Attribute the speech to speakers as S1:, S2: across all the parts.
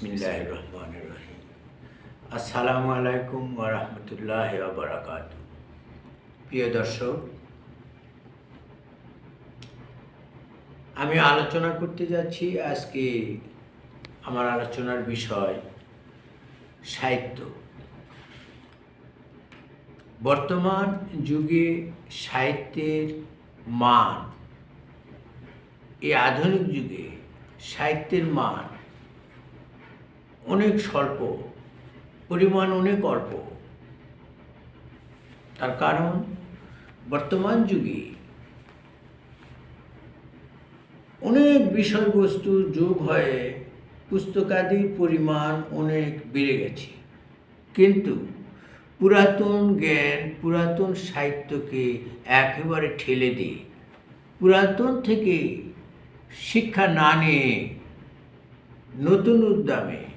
S1: বিসমিল্লাহ আসসালামু আলাইকুম ওরহমতুল্লাহ বারাকাত প্রিয় দর্শক, আমি আলোচনা করতে যাচ্ছি আজকে আমার আলোচনার বিষয় সাহিত্য। বর্তমান যুগে সাহিত্যের মান, এই আধুনিক যুগে সাহিত্যের মান অনেক স্বল্প, পরিমাণ অনেক অল্প। তার কারণ, বর্তমান যুগে অনেক বিষয়বস্তু যোগ হয়ে পুস্তকাদির পরিমাণ অনেক বেড়ে গেছে। কিন্তু পুরাতন জ্ঞান, পুরাতন সাহিত্যকে একেবারে ঠেলে দিয়ে, পুরাতন থেকে শিক্ষা না নিয়ে নতুন উদ্যমে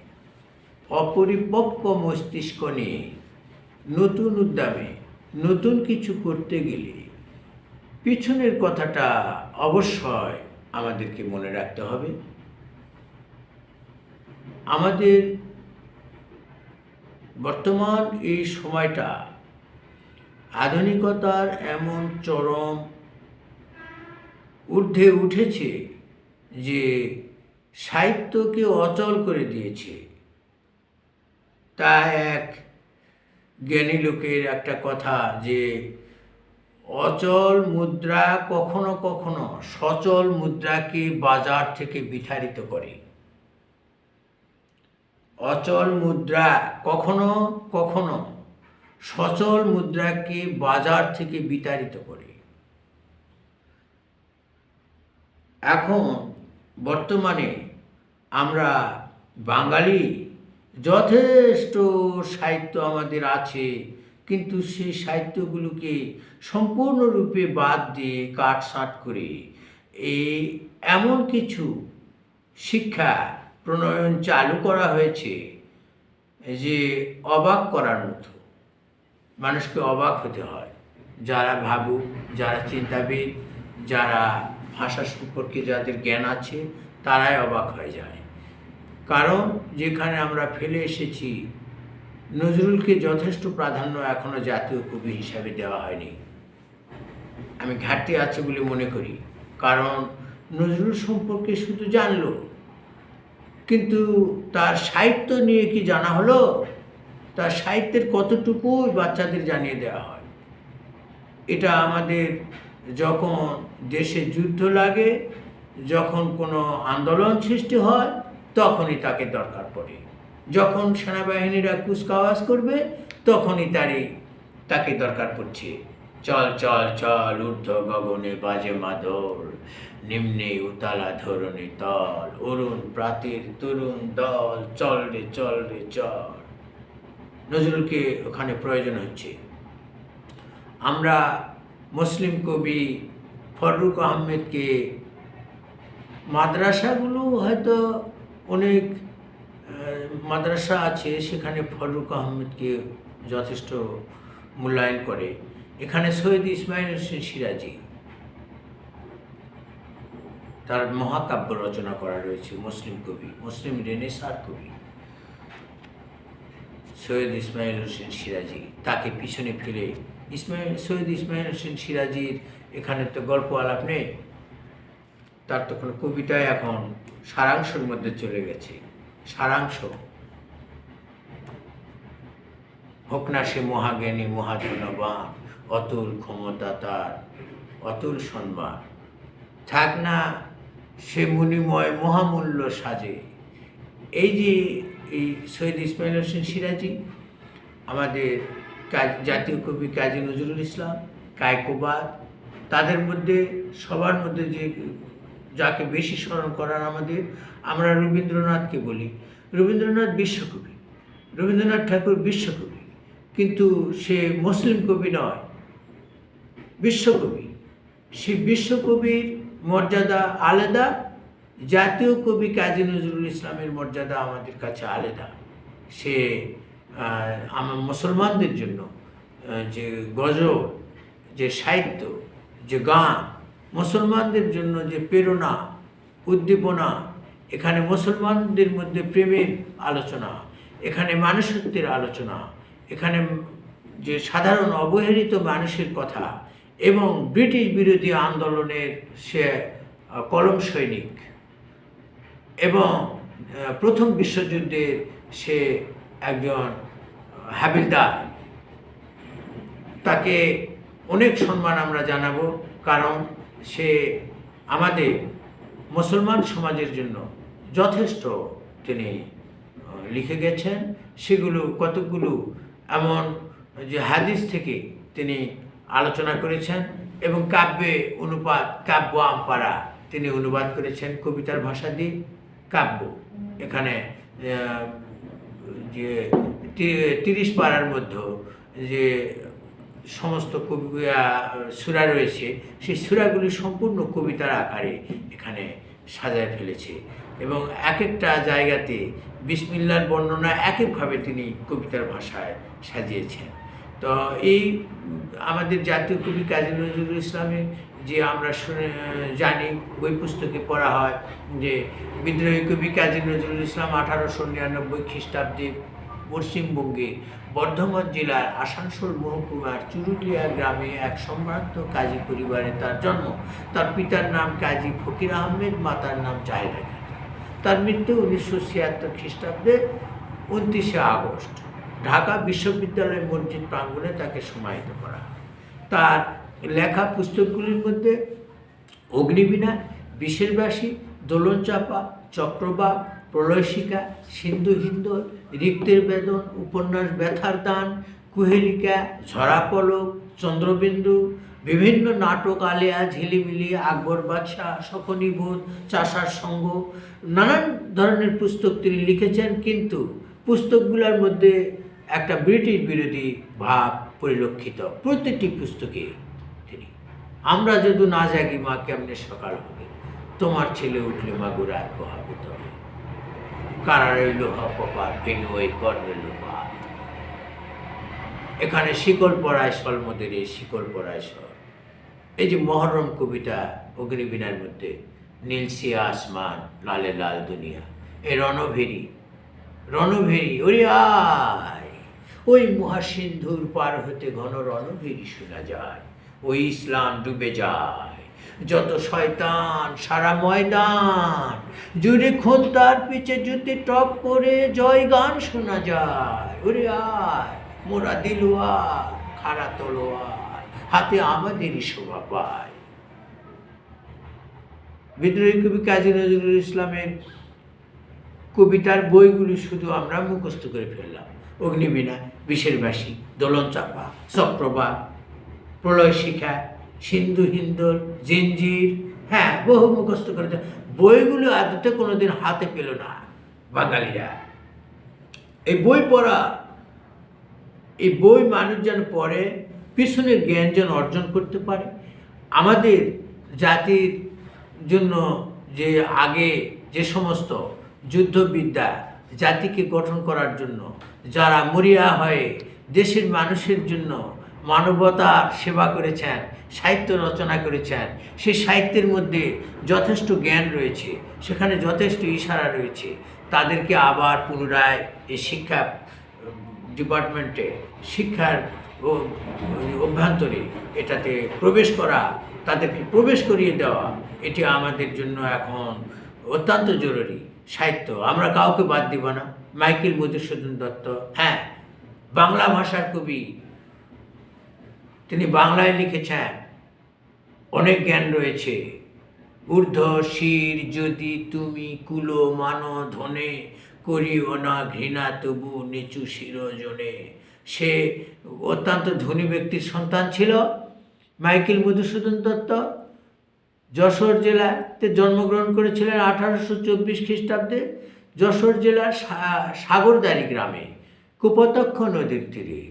S1: অপরিপক্ক মস্তিষ্ক নিয়ে নতুন উদ্যমে নতুন কিছু করতে গেলে পিছনের কথাটা অবশ্যই আমাদেরকে মনে রাখতে হবে। আমাদের বর্তমান এই সময়টা আধুনিকতার এমন চরম ঊর্ধ্বে উঠেছে যে সাহিত্যকে অচল করে দিয়েছে। তা এক জ্ঞানী লোকের একটা কথা যে, অচল মুদ্রা কখনো কখনো সচল মুদ্রাকে বাজার থেকে বিতাড়িত করে। অচল মুদ্রা কখনো কখনো সচল মুদ্রাকে বাজার থেকে বিতাড়িত করে। এখন বর্তমানে আমরা বাঙালি যথেষ্ট সাহিত্য আমাদের আছে, কিন্তু সেই সাহিত্যগুলোকে সম্পূর্ণরূপে বাদ দিয়ে কাটসাট করে। এই এমন কিছু শিক্ষা প্রণয়ন চালু করা হয়েছে যে অবাক করার মতো। মানুষকে অবাক হতে হয়। যারা ভাবুক, যারা চিন্তাবিদ, যারা ভাষা সম্পর্কে যাদের জ্ঞান আছে, তারাই অবাক হয়ে যায়। কারণ যেখানে আমরা ফেলে এসেছি, নজরুলকে যথেষ্ট প্রাধান্য এখনও জাতীয় কবি হিসাবে দেওয়া হয়নি। আমি ঘাটতি আছে বলে মনে করি, কারণ নজরুল সম্পর্কে শুধু জানলো। কিন্তু তার সাহিত্য নিয়ে কি জানা হলো? তার সাহিত্যের কতটুকু বাচ্চাদের জানিয়ে দেওয়া হয়? এটা আমাদের যখন দেশে যুদ্ধ লাগে, যখন কোনো আন্দোলন সৃষ্টি হয় তখনই তাকে দরকার পড়ে। যখন সেনাবাহিনীরা কুচকাওয়াজ করবে, তখনই তারই, তাকে দরকার পড়ছে। চল চল চল, ঊর্ধ্ব গগনে বাজে মাদল, নিম্নে উতালা ধরণী তল, অরুণ প্রাতের তরুণ দল, চল রে চল রে, চল। নজরুলকে ওখানে প্রয়োজন হচ্ছে। আমরা মুসলিম কবি ফররুক আহমেদকে মাদ্রাসাগুলো হয়তো অনেক মাদ্রাসা আছে সেখানে ফররুক আহমেদকে যথেষ্ট মূল্যায়ন করে। এখানে সৈয়দ ইসমাইল হোসেন সিরাজি তার মহাকাব্য রচনা করা রয়েছে, মুসলিম কবি, মুসলিম রেনেসার কবি। সৈয়দ ইসমাইল হোসেন সিরাজি তাকে পিছনে ফেলে, ইসমাইল, সৈয়দ ইসমাইল হোসেন সিরাজির এখানে তো গল্প আলাপ নেই। তার তখন কবিতায় এখন সারাংশের মধ্যে চলে গেছে। সারাংশ। হোক না সে মহাজ্ঞানী মহাধনবান অতুল ক্ষমতা তার, অতুল সম্মান। থাক না সে মুনিময় মহামূল্য সাজে। এই যে এই সৈয়দ ইসমাইল হোসেন সিরাজি, আমাদের জাতীয় কবি কাজী নজরুল ইসলাম, কায়কোবাদ, তাদের মধ্যে, সবার মধ্যে যে যাকে বেশি স্মরণ করার আমাদের, আমরা রবীন্দ্রনাথকে বলি। রবীন্দ্রনাথ বিশ্বকবি। রবীন্দ্রনাথ ঠাকুর বিশ্বকবি। কিন্তু সে মুসলিম কবি নয়, বিশ্বকবি। সে বিশ্বকবির মর্যাদা আলাদা, জাতীয় কবি কাজী নজরুল ইসলামের মর্যাদা আমাদের কাছে আলাদা। সে আমার মুসলমানদের জন্য যে গজল, যে সাহিত্য, যে গান মুসলমানদের জন্য যে প্রেরণা, উদ্দীপনা, এখানে মুসলমানদের মধ্যে প্রেমের আলোচনা, এখানে মানুষত্বের আলোচনা, এখানে যে সাধারণ অবহেলিত মানুষের কথা এবং ব্রিটিশ বিরোধী আন্দোলনের সে কলম সৈনিক এবং প্রথম বিশ্বযুদ্ধের সে একজন হাবিলদার। তাকে অনেক সম্মান আমরা জানাব, কারণ সে আমাদের মুসলমান সমাজের জন্য যথেষ্ট তিনি লিখে গেছেন। সেগুলো কতকগুলো এমন যে হাদিস থেকে তিনি আলোচনা করেছেন এবং কাব্যে অনুবাদ কাব্য আমপারা তিনি অনুবাদ করেছেন কবিতার ভাষা দিয়ে। কাব্য এখানে যে তিরিশ পাড়ার মধ্যে যে সমস্ত কবি সূরা রয়েছে, সেই সূরাগুলি সম্পূর্ণ কবিতার আকারে এখানে সাজায় ফেলেছে। এবং এক একটা জায়গাতে বিসমিল্লার বর্ণনা এক একভাবে তিনি কবিতার ভাষায় সাজিয়েছেন। তো এই, আমাদের জাতীয় কবি কাজী নজরুল ইসলামের যে আমরা শুনে জানি, বই পুস্তকে পড়া হয়, যে বিদ্রোহী কবি কাজী নজরুল ইসলাম আঠারোশো নিরানব্বই খ্রিস্টাব্দে পশ্চিমবঙ্গে বর্ধমান জেলার আসানসোল মহকুমার চুরুলিয়া গ্রামে এক সম্ভ্রান্ত কাজী পরিবারে তার জন্ম। তার পিতার নাম কাজী ফকির আহমেদ, মাতার নাম জাহেদা তার মৃত্যু উনিশশো ছিয়াত্তর খ্রিস্টাব্দে উনত্রিশে আগস্ট। ঢাকা বিশ্ববিদ্যালয়ের মসজিদ প্রাঙ্গণে তাকে সমাহিত করা। তার লেখা পুস্তকগুলির মধ্যে অগ্নিবীণা বিশেরবাসী দোলনচাপা, চক্রবাক প্রলয়শিকা, সিন্ধু হিন্দল রিক্তের বেদন, উপন্যাস ব্যথার দান, কুহেলিকা, ঝরাপলক, চন্দ্রবিন্দু, বিভিন্ন নাটক, আলিয়া, ঝিলিমিলি, আকবর বাদশাহ শকনিবোধ চাষার সঙ্গ, নানান ধরনের পুস্তক তিনি লিখেছেন, কিন্তু পুস্তকগুলোর মধ্যে একটা ব্রিটিশ বিরোধী ভাব পরিলক্ষিত প্রতিটি পুস্তকে তিনি। আমরা যদি না জাগি, মা কেমনে সকাল হবে? তোমার ছেলে উঠলে মা গো রাত পোহাবে তবে। কারা রইল কপাল ভেঙে ওই কর রইল পাত এখানে শিকল পড়ায় সলমদের এই শিকল পড়ায় সল এই যে মহরম কবিতা, অগ্নিবীণার মধ্যে নীলসিয়া আসমান, লালে লাল দুনিয়া। এই রণভেরি রণভেরি, ওরে আয়! ওই মহাসিন্ধুর পার হতে ঘন রণভেরি শোনা যায়। ওই ইসলাম ডুবে যায়। যত শয়তান, সারা ময়দান, জুড়ে খুন পিছে জুতে টপ করে জয় গান শোনা যায়। ওরে আয়, মোরা দিলুয়ার খাড়া তলোয়ার, হাতে আমাদেরই শোভা পায়। বিদ্রোহী কবি কাজী নজরুল ইসলামের কবিতার বইগুলি শুধু আমরা মুখস্থ করে ফেললাম। অগ্নিবীণা, বিষের বাসী দোলন চাপা চক্রবাক প্রলয় শিখা, সিন্ধু হিন্দল জিঞ্জির হ্যাঁ বহু মুখস্থ করে। বইগুলো আদতে কোনোদিন হাতে পেল না বাঙালিরা এই বই পড়া, এই বই মানুষ যেন পড়ে, পিছনের জ্ঞান যেন অর্জন করতে পারে আমাদের জাতির জন্য যে আগে যে সমস্ত যুদ্ধবিদ্যা জাতিকে গঠন করার জন্য, যারা মরিয়া হয়ে দেশের মানুষের জন্য মানবতার সেবা করেছেন, সাহিত্য রচনা করেছেন। সেই সাহিত্যের মধ্যে যথেষ্ট জ্ঞান রয়েছে, সেখানে যথেষ্ট ইশারা রয়েছে। তাদেরকে আবার পুনরায় এই শিক্ষা, ডিপার্টমেন্টে শিক্ষার অভ্যন্তরে এটাতে প্রবেশ করা, তাদেরকে প্রবেশ করিয়ে দেওয়া, এটি আমাদের জন্য এখন অত্যন্ত জরুরি। সাহিত্য, আমরা কাউকে বাদ দিব না। মাইকেল মধুসূদন দত্ত হ্যাঁ বাংলা ভাষার কবি তিনি বাংলায় লিখেছেন, অনেক জ্ঞান রয়েছে। ঊর্ধ্ব শির যদি তুমি কুলো মানো ধনে, করিও না ঘৃণা তবু নিচু শিরোজনে। সে অত্যন্ত ধনী ব্যক্তির সন্তান ছিল, মাইকেল মধুসূদন দত্ত। যশোর জেলাতে জন্মগ্রহণ করেছিলেন আঠারোশো চব্বিশ খ্রিস্টাব্দে। যশোর জেলার সাগরদারি গ্রামে, কুপতক্ষ নদীর তীরে।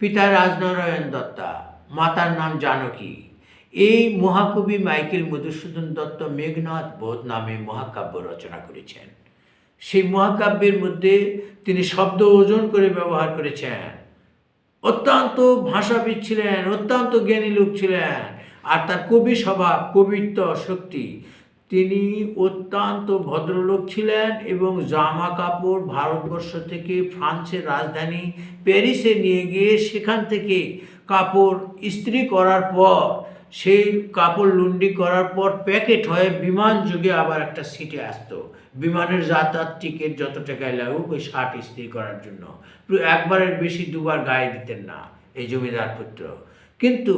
S1: পিতা রাজনারায়ণ দত্তা। মাতার নাম জানকী। এই মহাকবি মাইকেল মধুসূদন দত্ত মেঘনাথ বোধ নামে মহাকাব্য রচনা করেছেন। সেই মহাকাব্যের মধ্যে তিনি শব্দ ওজন করে ব্যবহার করেছেন। অত্যন্ত ভাষাবিদ ছিলেন, অত্যন্ত জ্ঞানী লোক ছিলেন আর তার কবি স্বভাব, কবিত্ব, শক্তি। তিনি অত্যন্ত ভদ্রলোক ছিলেন এবং জামা কাপড় ভারতবর্ষ থেকে ফ্রান্সের রাজধানী প্যারিসে নিয়ে গিয়ে সেখান থেকে কাপড় ইস্ত্রি করার পর, সেই কাপড় লুন্ডি করার পর প্যাকেট হয়ে বিমান যুগে আবার একটা সিটে আসতো। বিমানের যাতায়াত টিকিট যত টাকায় লাগুক, ওই শার্ট ইস্ত্রি করার জন্য। একবারের বেশি দুবার গায়ে দিতেন না এই জমিদার পুত্র। কিন্তু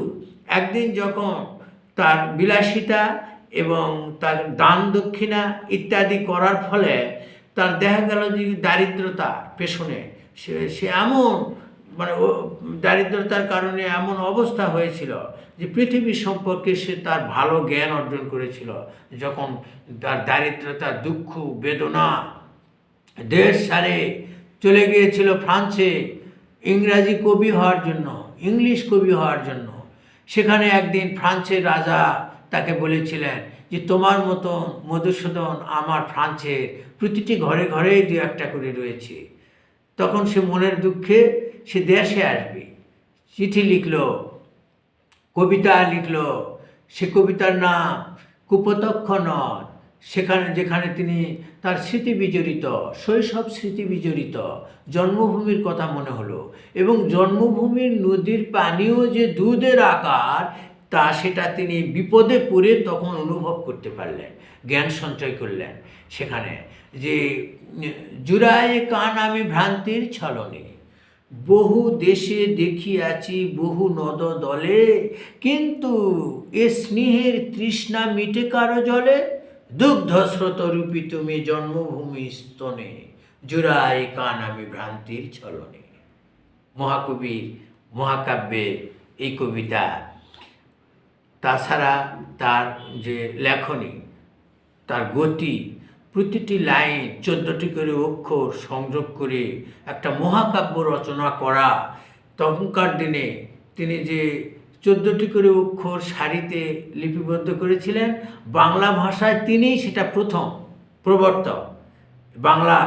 S1: একদিন যখন তার বিলাসিতা এবং তার দান দক্ষিণা ইত্যাদি করার ফলে তার দেখা গেল যে দারিদ্রতা, পেছনে। সে সে এমন মানে ও, দারিদ্রতার কারণে এমন অবস্থা হয়েছিল যে পৃথিবী সম্পর্কে সে তার ভালো জ্ঞান অর্জন করেছিল। যখন তার দারিদ্রতা, দুঃখ, বেদনা দেশ সারে চলে গিয়েছিল ফ্রান্সে ইংরাজি কবি হওয়ার জন্য, ইংলিশ কবি হওয়ার জন্য। সেখানে একদিন ফ্রান্সের রাজা তাকে বলেছিলেন যে, তোমার মতো মধুসূদন আমার ফ্রান্সের প্রতিটি ঘরে ঘরেই দু একটা করে রয়েছে। তখন সে মনের দুঃখে সে দেশে আসবে। চিঠি লিখলো, কবিতা লিখলো, সে কবিতার নাম কুপতক্ষ নদ সেখানে, যেখানে তিনি তার স্মৃতি বিজড়িত, শৈশব স্মৃতি বিজড়িত, জন্মভূমির কথা মনে হলো এবং জন্মভূমির নদীর পানিও যে দুধের আকার, তা সেটা তিনি বিপদে পড়ে তখন অনুভব করতে পারলেন, জ্ঞান সঞ্চয় করলেন। সেখানে যে, জুড়ায় কান আমি ভ্রান্তির ছলনে বহু দেশে দেখিয়াছি বহু নদ দলে কিন্তু এ স্নেহের তৃষ্ণা মিটে কারও জলে? দুগ্ধ স্রোত রূপী তুমি জন্মভূমি স্তনে, জুড়াই কান আমি ভ্রান্তির ছলনে। মহাকবির, মহাকাব্যের এই কবিতা, তাছাড়া তার যে লেখনী, তার গতি প্রতিটি লাইন চোদ্দটি করে অক্ষর সংযোগ করে একটা মহাকাব্য রচনা করা। তখনকার দিনে তিনি যে চোদ্দটি করে অক্ষর সারিতে লিপিবদ্ধ করেছিলেন, বাংলা ভাষায় তিনিই সেটা প্রথম প্রবর্তক। বাংলা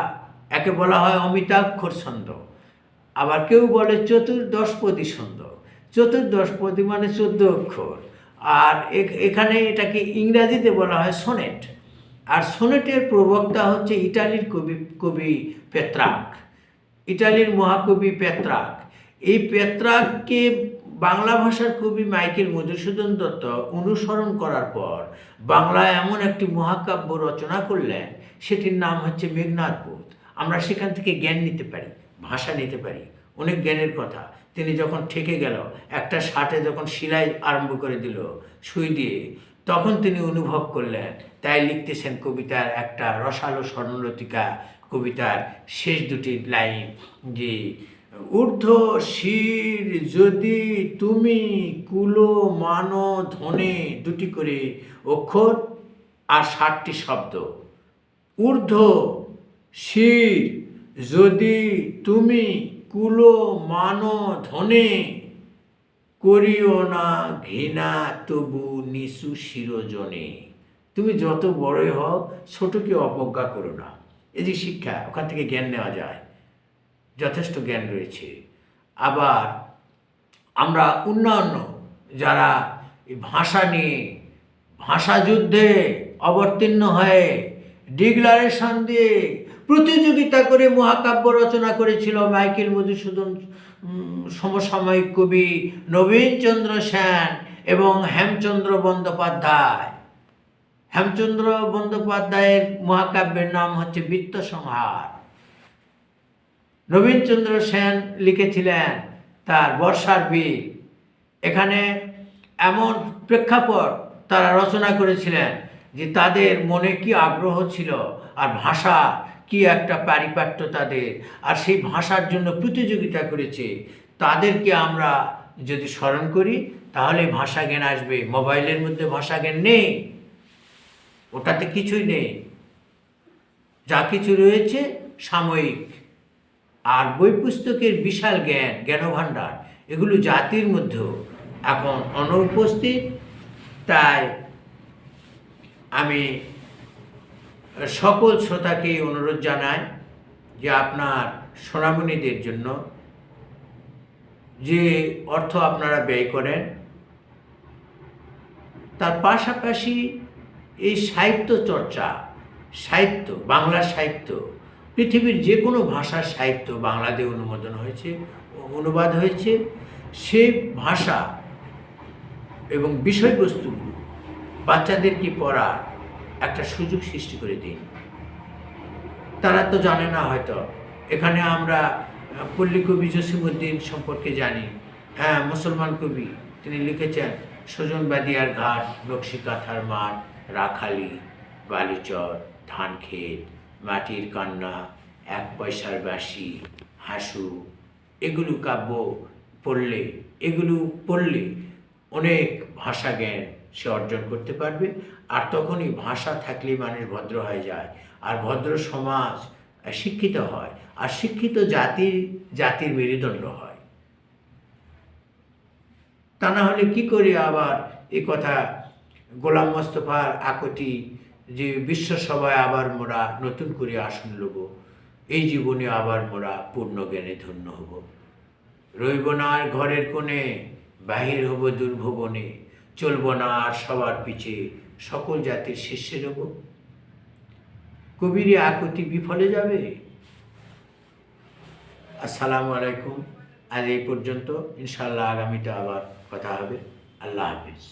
S1: একে বলা হয় অমিতাক্ষর ছন্দ আবার কেউ বলে চতুর্দশপদী ছন্দ। চতুর্দশপদী মানে চোদ্দ অক্ষর। আর এখানে এটাকে ইংরাজিতে বলা হয় সোনেট। আর সোনেটের প্রবক্তা হচ্ছে ইটালির কবি কবি পেত্রাক, ইটালির মহাকবি পেত্রাক। এই পেত্রাককে বাংলা ভাষার কবি মাইকেল মধুসূদন দত্ত অনুসরণ করার পর বাংলায় এমন একটি মহাকাব্য রচনা করলেন, সেটির নাম হচ্ছে মেঘনাথবোধ আমরা সেখান থেকে জ্ঞান নিতে পারি, ভাষা নিতে পারি, অনেক জ্ঞানের কথা। তিনি যখন ঠেকে গেল, একটা শার্টে যখন সেলাই আরম্ভ করে দিল, সুই দিয়ে তখন তিনি অনুভব করলেন, তাই লিখতেছেন কবিতার একটা রসালো স্বর্ণলতিকা কবিতার শেষ দুটি লাইন যে ঊর্ধ্ব শির যদি তুমি কুলো মান ধনে দুটি করে অক্ষর আর ষাটটি শব্দ। ঊর্ধ্ব শির যদি তুমি কুলো মান ধনে করিও না ঘৃণা, তবু নিসু শিরোজনে। তুমি যত বড়ই হও, ছোটকে অবজ্ঞা করো না। এই যে শিক্ষা, ওখান থেকে জ্ঞান নেওয়া যায়। যথেষ্ট জ্ঞান রয়েছে। আবার আমরা অন্যান্য যারা ভাষা নিয়ে, ভাষা যুদ্ধে অবতীর্ণ হয়ে, ডিক্লারেশন দিয়ে প্রতিযোগিতা করে মহাকাব্য রচনা করেছিল মাইকেল মধুসূদন সমসাময়িক কবি নবীনচন্দ্র সেন এবং হেমচন্দ্র বন্দ্যোপাধ্যায়। হেমচন্দ্র বন্দ্যোপাধ্যায়ের মহাকাব্যের নাম হচ্ছে বৃত্ত সংহার নবীনচন্দ্র সেন লিখেছিলেন তার বর্ষার বীর এখানে এমন প্রেক্ষাপট তারা রচনা করেছিলেন যে তাদের মনে কি আগ্রহ ছিল আর ভাষা কি একটা পারিপাট্য তাদের আর সেই ভাষার জন্য প্রতিযোগিতা করেছে। তাদেরকে আমরা যদি স্মরণ করি, তাহলে ভাষা জ্ঞান আসবে। মোবাইলের মধ্যে ভাষা জ্ঞান নেই। ওটাতে কিছুই নেই। যা কিছু রয়েছে সাময়িক। আর বই পুস্তকের বিশাল জ্ঞান, জ্ঞানভাণ্ডার, এগুলো জাতির মধ্যেও এখন অনুপস্থিত তাই আমি সকল শ্রোতাকে অনুরোধ জানায় যে আপনার সোনামণিদের জন্য যে অর্থ আপনারা ব্যয় করেন, তার পাশাপাশি এই সাহিত্য চর্চা, সাহিত্য, বাংলা সাহিত্য, পৃথিবীর যে কোনো ভাষার সাহিত্য বাংলাতে অনুমোদন হয়েছে অনুবাদ হয়েছে। সে ভাষা এবং বিষয়বস্তুগুলো বাচ্চাদেরকে পড়ার একটা সুযোগ সৃষ্টি করে দিন তারা তো জানে না হয়তো। এখানে আমরা পল্লী কবি জসিমুদ্দিন সম্পর্কে জানি। হ্যাঁ মুসলমান কবি, তিনি লিখেছেন সজন বাদিয়ার ঘাট, নকশি কাঁথার মাঠ, রাখালি, বালুচর ধান ক্ষেত মাটির কান্না, এক পয়সার বাসি হাসু, এগুলো কাব্য পড়লে, এগুলো পড়লে অনেক ভাষা জ্ঞান সে অর্জন করতে পারবে। আর তখনই ভাষা থাকলেই মানুষ ভদ্র হয়ে যায়। আর ভদ্র সমাজ শিক্ষিত হয়। আর শিক্ষিত জাতির জাতির মেরুদণ্ড হয়। তা না হলে কি করে আবার এ কথা গোলাম মোস্তফার আকতি যে বিশ্বসভায় আবার মোরা নতুন করে আসন লব, এই জীবনে আবার মোরা পূর্ণ জ্ঞানে ধন্য হব। রইব না আর ঘরের কোণে, বাহির হব দুর্ভবনে। চলব না আর সবার পিছে সকল জাতির শীর্ষে নেব। কবির আকুতি বিফলে যাবে। আসসালামু আলাইকুম। আজ এই পর্যন্ত। ইনশাল্লাহ আগামীতে আবার কথা হবে। আল্লাহ হাফিজ।